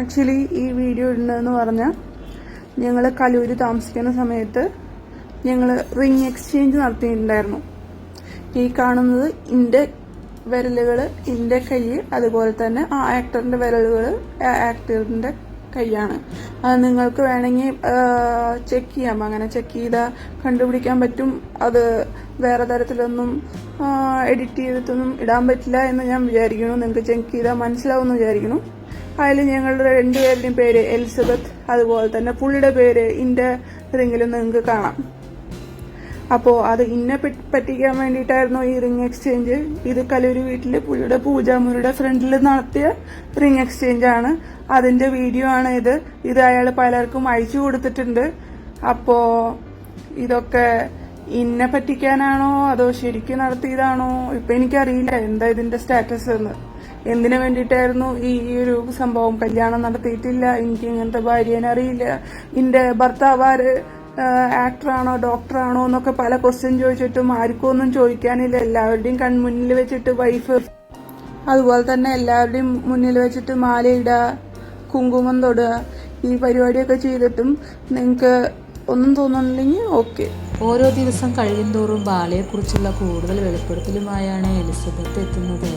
Actually ഈ video ഇടുന്നതെന്ന് പറഞ്ഞാൽ ഞങ്ങൾ കലൂര് താമസിക്കുന്ന സമയത്ത് ഞങ്ങൾ റിംഗ് എക്സ്ചേഞ്ച് നടത്തിയിട്ടുണ്ടായിരുന്നു. ഈ കാണുന്നത് ഇന്റെ വിരലുകൾ ഇന്റെ കൈ അതുപോലെ തന്നെ ആ ആക്ടറിന്റെ വിരലുകൾ ആക്ടറിന്റെ കൈയാണ് അത് നിങ്ങൾക്ക് വേണമെങ്കിൽ ചെക്ക് ചെയ്യാം. അങ്ങനെ ചെക്ക് ചെയ്താൽ കണ്ടുപിടിക്കാൻ പറ്റും. അത് വേറെ തരത്തിലൊന്നും എഡിറ്റ് ചെയ്തിട്ടൊന്നും ഇടാൻ പറ്റില്ല എന്ന് ഞാൻ വിചാരിക്കുന്നു. നിങ്ങൾക്ക് ചെക്ക് ചെയ്താൽ മനസ്സിലാവുമെന്ന് വിചാരിക്കുന്നു. അതിൽ ഞങ്ങളുടെ രണ്ടുപേരുടെയും പേര് എലിസബത്ത് അതുപോലെ തന്നെ പുള്ളിയുടെ പേര് ഇന്റെ റിങ്ങിലും നിങ്ങൾക്ക് കാണാം. അപ്പോൾ അത് ഇന്നെ പറ്റി- പറ്റിക്കാൻ വേണ്ടിയിട്ടായിരുന്നു ഈ റിംഗ് എക്സ്ചേഞ്ച്. ഇത് കലൂരി വീട്ടിൽ പുള്ളിയുടെ പൂജാമുറിയുടെ ഫ്രണ്ടിൽ നടത്തിയ റിംഗ് എക്സ്ചേഞ്ച് ആണ് അതിന്റെ വീഡിയോ ആണ് ഇത്. ഇത് അയാൾ പലർക്കും അയച്ചു കൊടുത്തിട്ടുണ്ട്. അപ്പോൾ ഇതൊക്കെ ഇന്നെ പറ്റിക്കാനാണോ അതോ ശരിക്കും നടത്തിയതാണോ? ഇപ്പം എനിക്കറിയില്ല എന്താ ഇതിന്റെ സ്റ്റാറ്റസ് എന്ന്. എന്തിനു വേണ്ടിയിട്ടായിരുന്നു ഈ ഒരു സംഭവം കല്യാണം നടത്തിയിട്ടില്ല? എനിക്ക് ഇങ്ങനത്തെ ഭാര്യനെ അറിയില്ല. എന്റെ ഭർത്താവ് ആക്ടറാണോ ഡോക്ടറാണോ എന്നൊക്കെ പല ക്വസ്റ്റ്യൻ ചോദിച്ചിട്ടും ആർക്കും ഒന്നും ചോദിക്കാനില്ല. എല്ലാവരുടെയും കൺമുന്നിൽ വെച്ചിട്ട് വൈഫ് അതുപോലെ തന്നെ എല്ലാവരുടെയും മുന്നിൽ വെച്ചിട്ട് മാലയിടുക കുങ്കുമം തൊടുക ഈ പരിപാടിയൊക്കെ ചെയ്തിട്ടും നിങ്ങൾക്ക് ഒന്നും തോന്നുന്നില്ലെങ്കിൽ ഓക്കെ ഓരോ ദിവസം കഴിയുന്തോറും ബാലയെക്കുറിച്ചുള്ള കൂടുതൽ വെളിപ്പെടുത്തലുമായാണ് എലിസബത്ത് എത്തുന്നത്.